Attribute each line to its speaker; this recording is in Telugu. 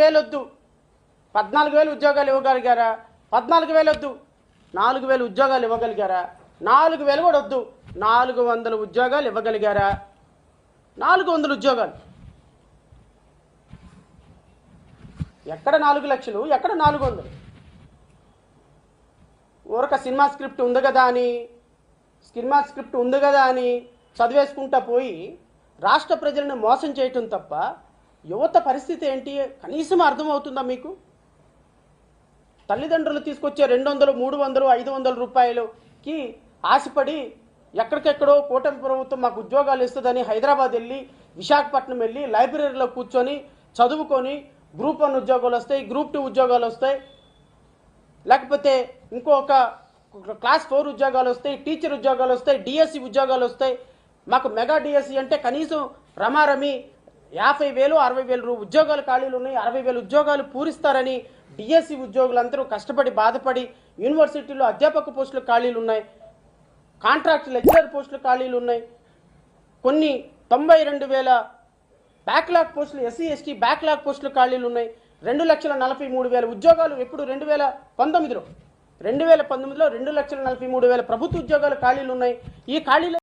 Speaker 1: వేలు వద్దు పద్నాలుగు వేలు ఉద్యోగాలు ఇవ్వగలిగారా? పద్నాలుగు వేలు వద్దు నాలుగు వేలు ఉద్యోగాలు ఇవ్వగలిగారా? నాలుగు వేలు కూడా వద్దు. నాలుగు వందల ఉద్యోగాలు ఇవ్వగలిగారా? నాలుగు వందల ఉద్యోగాలు. ఎక్కడ నాలుగు లక్షలు? ఎక్కడ నాలుగు వందలు? ఊరక సినిమా స్క్రిప్ట్ ఉంది కదా అని సినిమా స్క్రిప్ట్ ఉంది కదా అని చదివేసుకుంటా పోయి రాష్ట్ర ప్రజలను మోసం చేయటం తప్ప యువత పరిస్థితి ఏంటి? కనీసం అర్థమవుతుందా మీకు? తల్లిదండ్రులు తీసుకొచ్చే రెండు వందలు మూడు వందలు ఐదు వందల రూపాయలుకి ఆశపడి ఎక్కడికెక్కడో కూటమి ప్రభుత్వం మాకు ఉద్యోగాలు ఇస్తుందని హైదరాబాద్ వెళ్ళి విశాఖపట్నం వెళ్ళి లైబ్రరీలో కూర్చొని చదువుకొని గ్రూప్ వన్ ఉద్యోగాలు వస్తాయి గ్రూప్ టూ ఉద్యోగాలు వస్తాయి. లేకపోతే ఇంకొక క్లాస్ ఫోర్ ఉద్యోగాలు వస్తాయి టీచర్ ఉద్యోగాలు వస్తాయి డిఎస్సి ఉద్యోగాలు వస్తాయి. మాకు మెగా డిఎస్సి అంటే కనీసం రమారమి యాభై వేలు అరవై వేలు రూ- ఉద్యోగాలు ఖాళీలు ఉన్నాయి. అరవై వేలు ఉద్యోగాలు పూరిస్తారని డిఎస్సి ఉద్యోగులందరూ కష్టపడి బాధపడి యూనివర్సిటీలో అధ్యాపక పోస్టులు ఖాళీలు ఉన్నాయి. కాంట్రాక్ట్ లెక్చరర్ పోస్టులు ఖాళీలు ఉన్నాయి. కొన్ని తొంభై రెండు వేల బ్యాక్లాగ్ పోస్టులు ఎస్సీ ఎస్టీ బ్యాక్లాగ్ పోస్టులు ఖాళీలు ఉన్నాయి. రెండు లక్షల నలభై మూడు వేల ఉద్యోగాలు ఎప్పుడు? రెండు వేల పంతొమ్మిదిలో. రెండు వేల పంతొమ్మిదిలో రెండు లక్షల నలభై మూడు వేల ప్రభుత్వ ఉద్యోగాలు ఖాళీలు ఉన్నాయి. ఈ ఖాళీలు